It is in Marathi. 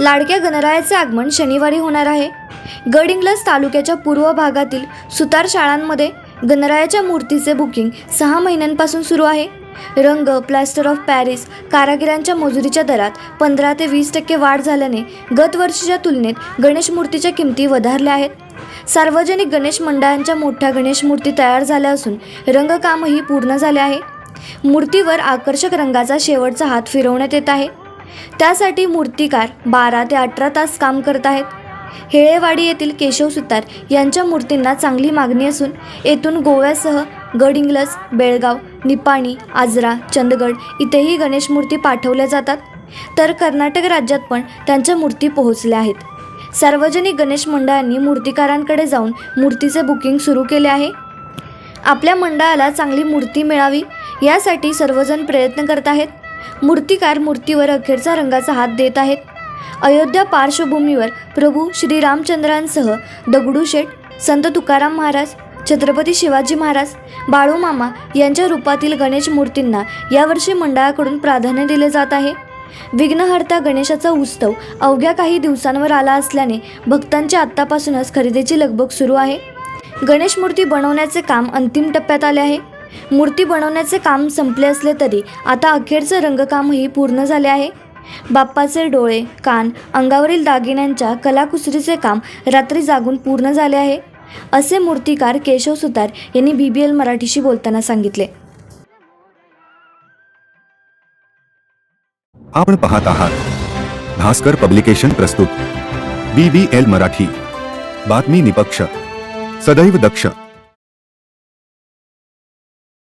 लाडक्या गणरायाचे आगमन शनिवारी होणार आहे. गडिंग्लज तालुक्याच्या पूर्व भागातील सुतार शाळांमध्ये गणरायाच्या मूर्तीचे बुकिंग सहा महिन्यांपासून सुरू आहे. रंग प्लॅस्टर ऑफ पॅरिस कारागिरांच्या मजुरीच्या दरात पंधरा ते वीस टक्के वाढ झाल्याने गतवर्षीच्या तुलनेत गणेश मूर्तीच्या किमती वधारल्या आहेत. सार्वजनिक गणेश मंडळांच्या मोठ्या गणेश मूर्ती तयार झाल्या असून रंगकामही पूर्ण झाले आहे. मूर्तीवर आकर्षक रंगाचा शेवटचा हात फिरवण्यात येत आहे. त्यासाठी मूर्तिकार बारा ते अठरा तास काम करत आहेत. हेळेवाडी येथील केशव सुतार यांच्या मूर्तींना चांगली मागणी असून येथून गोव्यासह गडिंग्लज बेळगाव निपाणी आजरा चंदगड इथेही गणेश मूर्ती पाठवल्या जातात. तर कर्नाटक राज्यात पण त्यांच्या मूर्ती पोहोचल्या आहेत. सार्वजनिक गणेश मंडळांनी मूर्तिकारांकडे जाऊन मूर्तीचे बुकिंग सुरू केले आहे. आपल्या मंडळाला चांगली मूर्ती मिळावी यासाठी सर्वजण प्रयत्न करत आहेत. मूर्तिकार मूर्तीवर अखेरचा रंगाचा हात देत आहेत. अयोध्या पार्श्वभूमीवर प्रभू श्रीरामचंद्रांसह दगडूशेठ संत तुकाराम महाराज छत्रपती शिवाजी महाराज बाळूमामा यांच्या रूपातील गणेश मूर्तींना यावर्षी मंडळाकडून प्राधान्य दिले जात आहे. विघ्नहर्ता गणेशाचा उत्सव अवघ्या काही दिवसांवर आला असल्याने भक्तांची आत्तापासूनच खरेदीची लगबग सुरू आहे. गणेश मूर्ती बनवण्याचे काम अंतिम टप्प्यात आले आहे. मूर्ती बनवण्याचे काम संपले असले तरी आता अखेरचं रंगकामही पूर्ण झाले आहे. बाप्पाचे डोळे कान अंगावरील दागिन्यांच्या कलाकुसरीचे काम रात्री जागून पूर्ण झाले आहे असे मूर्तिकार केशव सुतार यांनी बी बी एल मराठीशी बोलताना सांगितले. आपण पाहत आहात. भास्कर पब्लिकेशन प्रस्तुत. B B L Marathi. बातमी निपक्ष. सदैव दक्ष.